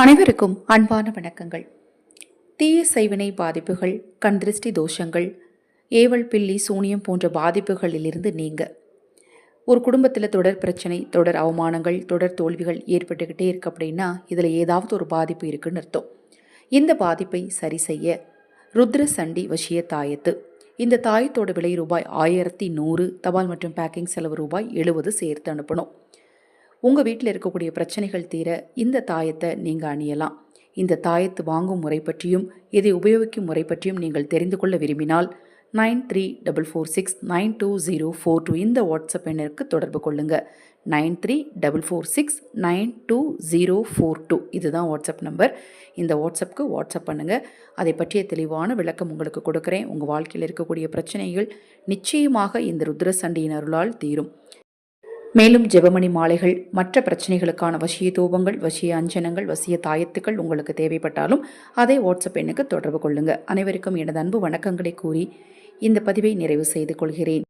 அனைவருக்கும் அன்பான வணக்கங்கள். தீய செய்வினை பாதிப்புகள் கண் திருஷ்டி தோஷங்கள் ஏவல் பில்லி சூனியம் போன்ற பாதிப்புகளிலிருந்து நீங்க. ஒரு குடும்பத்தில் தொடர் பிரச்சனை தொடர் அவமானங்கள் தொடர் தோல்விகள் ஏற்பட்டுக்கிட்டே இருக்கு அப்படின்னா இதில் ஏதாவது ஒரு பாதிப்பு இருக்குன்னு அர்த்தம். இந்த பாதிப்பை சரி செய்ய ருத்ர சண்டி வசிய தாயத்து. இந்த தாயத்தோட விலை ரூபாய் ஆயிரத்தி நூறு தபால் மற்றும் பேக்கிங் செலவு ரூபாய் எழுபது சேர்த்து அனுப்பணும். உங்கள் வீட்டில் இருக்கக்கூடிய பிரச்சனைகள் தீர இந்த தாயத்தை நீங்கள் அணியலாம். இந்த தாயத்து வாங்கும் முறை பற்றியும் இதை உபயோகிக்கும் முறை பற்றியும் நீங்கள் தெரிந்து கொள்ள விரும்பினால் nine three double four six nine two zero four two இந்த வாட்ஸ்அப் எண்ணிற்கு தொடர்பு கொள்ளுங்கள் nine three double four six nine two zero four two இதுதான் வாட்ஸ்அப் நம்பர். இந்த வாட்ஸ்அப்புக்கு வாட்ஸ்அப் பண்ணுங்கள் அதை பற்றிய தெளிவான விளக்கம் உங்களுக்கு கொடுக்குறேன். உங்கள் வாழ்க்கையில் இருக்கக்கூடிய பிரச்சனைகள் நிச்சயமாக இந்த ருத்ர சண்டையின் அருளால் தீரும். மேலும் ஜெபமணி மாலைகள் மற்ற பிரச்சனைகளுக்கான வசிய தூபங்கள் வசிய அஞ்சனங்கள் வசிய தாயத்துக்கள் உங்களுக்கு தேவைப்பட்டாலும் அதை வாட்ஸ்அப் எண்ணுக்கு தொடர்பு கொள்ளுங்கள் அனைவருக்கும் எனது அன்பு வணக்கங்களை கூறி இந்த பதிவை நிறைவு செய்து கொள்கிறேன்.